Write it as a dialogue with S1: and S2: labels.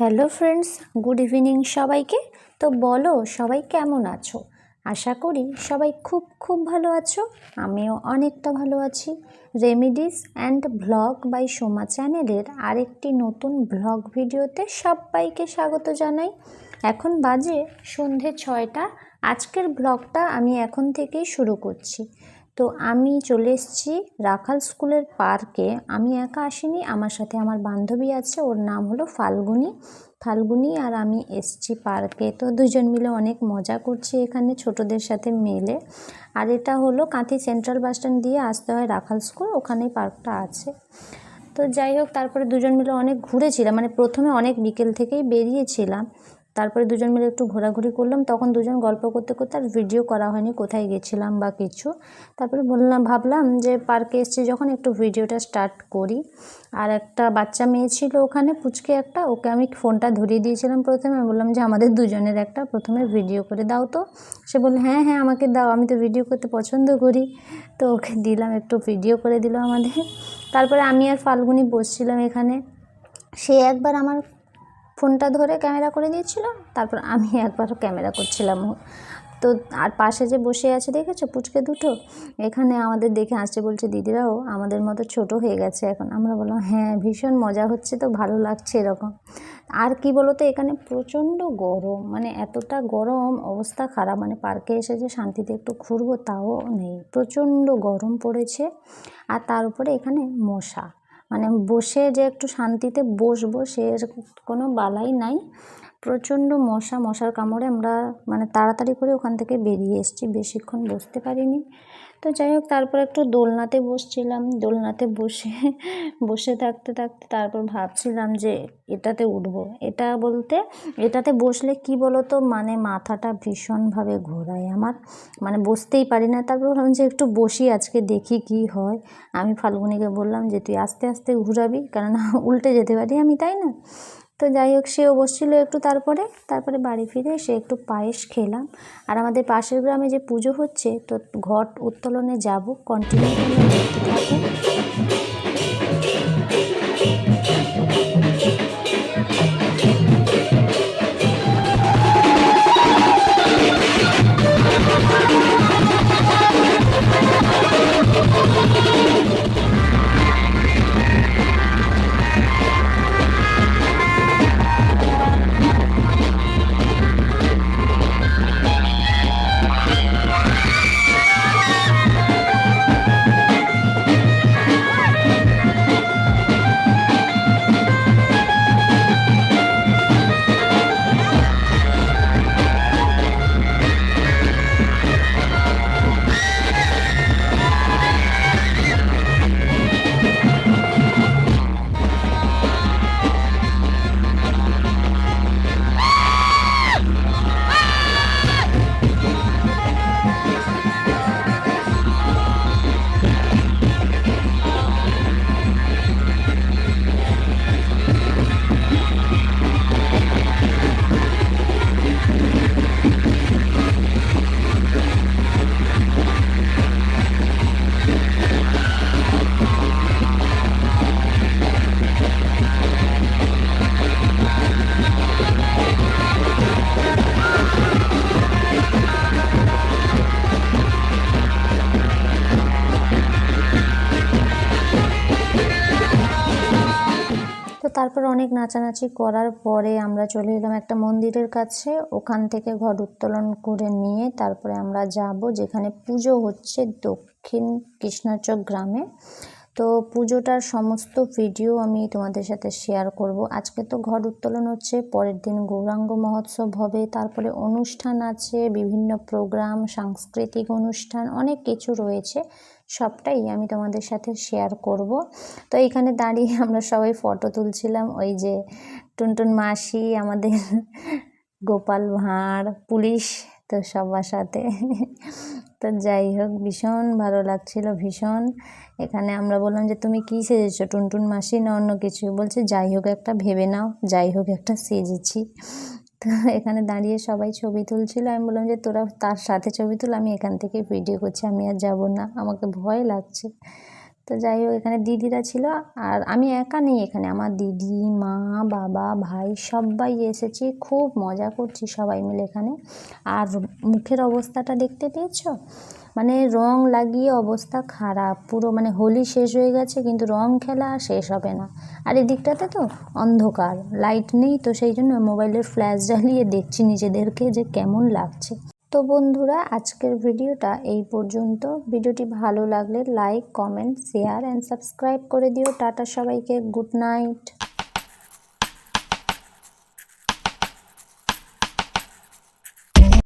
S1: Hello friends good evening সবাইকে। তো বলো, সবাই কেমন আছো? আশা করি সবাই খুব খুব ভালো আছো। আমিও অনেকটা ভালো আছি। Remedies and vlog by Soma চ্যানেলের আরেকটি নতুন ভ্লগ ভিডিওতে সবাইকে স্বাগত জানাই। এখন বাজে সন্ধে ছয়টা। আজকের ব্লগটা আমি এখন থেকেই শুরু করছি। তো আমি চলে এসেছি রাখাল স্কুলের পার্কে। আমি একা আসিনি, আমার সাথে আমার বান্ধবী আছে, ওর নাম হলো ফাল্গুনি। ফাল্গুনি আর আমি এসছি পার্কে। তো দুজন মিলে অনেক মজা করছি এখানে ছোটদের সাথে মেলে। আর এটা হলো কাঁথি সেন্ট্রাল বাস স্ট্যান্ড দিয়ে আসতে হয় রাখাল স্কুল, ওখানেই পার্কটা আছে। তো যাই হোক, তারপরে দুজন মিলে অনেক ঘুরেছিলাম মানে প্রথমে অনেক বিকেল থেকেই বেরিয়েছিলাম। তারপরে দুজন মিলে একটু ঘোরাঘুরি করলাম, তখন দুজন গল্প করতে করতে আর ভিডিও করা হয়নি, কোথায় গেছিলাম বা কিছু। তারপরে বললাম, ভাবলাম যে পার্কে এসেছি যখন একটু ভিডিওটা স্টার্ট করি। আর একটা বাচ্চা মেয়ে ছিল ওখানে, পুচকে একটা, ওকে আমি ফোনটা ধরিয়ে দিয়েছিলাম প্রথমে। আমি বললাম যে, আমাদের দুজনের একটা প্রথমে ভিডিও করে দাও তো। সে বলল হ্যাঁ হ্যাঁ আমাকে দাও, আমি তো ভিডিও করতে পছন্দ করি। তো ওকে দিলাম, একটু ভিডিও করে দিল আমাদের। তারপরে আমি আর ফাল্গুনি বসছিলাম এখানে। সে একবার আমার ফোনটা ধরে ক্যামেরা করে দিয়েছিল, তারপর আমি একবার ক্যামেরা করছিলাম। তো আর পাশে যে বসে আছে দেখেছ পুচকে দুটো? এখানে আমাদের দেখে আসছে, বলছে, দিদিরাও আমাদের মতো ছোট হয়ে গেছে এখন। আমরা বললাম হ্যাঁ ভীষণ মজা হচ্ছে তো, ভালো লাগছে এরকম। আর কি বলো তো এখানে প্রচণ্ড গরম মানে এতটা গরম, অবস্থা খারাপ। মানে পার্কে এসে যে শান্তিতে একটু ঘুরবো তাও নেই, প্রচণ্ড গরম পড়েছে। আর তার উপরে এখানে মশা। মানে বসে যে একটু শান্তিতে বসবো সে কোনো বালাই নাই। প্রচণ্ড মশা, মশার কামড়ে আমরা মানে তাড়াতাড়ি করে ওখান থেকে বেরিয়ে এসেছি, বেশিক্ষণ বসতে পারিনি। তো যাই হোক, তারপর একটু দোলনাতে বসছিলাম। দোলনাতে বসে বসে থাকতে থাকতে তারপর ভাবছিলাম যে এটাতে উঠবো। এটা বলতে, এটাতে বসলে কি বলো তো মানে মাথাটা ভীষণভাবে ঘোরায় আমার। মানে বসতেই পারি না। তারপর ভাবলাম যে একটু বসি, আজকে দেখি কি হয়। আমি ফাল্গুনিকে বললাম যে, তুই আস্তে আস্তে ঘুরাবি? কেননা উল্টে যেতে পারি আমি, তাই না? তো যাই হোক, সেও বসছিল একটু তারপরে তারপরে বাড়ি ফিরে এসে একটু পায়েস খেলাম। আর আমাদের পাশের গ্রামে যে পুজো হচ্ছে, তো ঘট উত্তোলনে যাব কন্টিনিউ দেখতে তারপর অনেক নাচানাচি করার পরে আমরা চলে এলাম একটা মন্দিরের কাছে। ওখান থেকে ঘর উত্তোলন করে নিয়ে তারপরে আমরা যাব যেখানে পুজো হচ্ছে দক্ষিণ কৃষ্ণচক গ্রামে। তো পুজোটার সমস্ত ভিডিও আমি তোমাদের সাথে শেয়ার করব। আজকে তো ঘর উত্তোলন হচ্ছে, পরের দিন গৌরাঙ্গ মহোৎসব হবে, তারপরে অনুষ্ঠান আছে, বিভিন্ন প্রোগ্রাম সাংস্কৃতিক অনুষ্ঠান, অনেক কিছু রয়েছে, সবটাই আমি তোমাদের সাথে শেয়ার করব। তো এখানে দাঁড়িয়ে আমরা সবাই ফটো তুলছিলাম, ওই যে টুনটুন মাসি, আমাদের গোপাল ভাঁড়, পুলিশ, তো সবার সাথে। তো যাই হোক, ভীষণ ভালো লাগছিল, ভীষণ। এখানে আমরা বললাম যে, তুমি কী সেজেছো টুনটুন মাসি? না, অন্য কিছু। বলছে, যাই হোক, একটা ভেবে নাও, যাই হোক, একটা সেজেছি। তো এখানে দাঁড়িয়ে সবাই ছবি তুলছিল। আমি বললাম যে, তোরা তার সাথে ছবি তুল, আমি এখান থেকে ভিডিও করছি, আমি আর যাব না। আমাকে ভয় লাগছে। তো যাই হোক, এখানে দিদিরা ছিল আর আমি একা নেই এখানে। আমার দিদি, মা, বাবা, ভাই সবাই এসেছি, খুব মজা করছি সবাই মিলে এখানে। আর মুখের অবস্থাটা দেখতে পেয়েছ? মানে রং লাগিয়ে অবস্থা খারাপ, পুরো মানে হোলি শেষ হয়ে গেছে, কিন্তু রং খেলা শেষ হবে না। আর এদিকটাতে তো অন্ধকার, লাইট নেই তো সেই জন্য মোবাইলের ফ্ল্যাশ জ্বালিয়ে দেখছি নিজেদেরকে যে কেমন লাগছে। তো বন্ধুরা, আজকের ভিডিওটা এই পর্যন্ত। ভিডিওটি ভালো লাগলে like, comment, share and subscribe করে দিও। টাটা সবাইকে, গুড নাইট।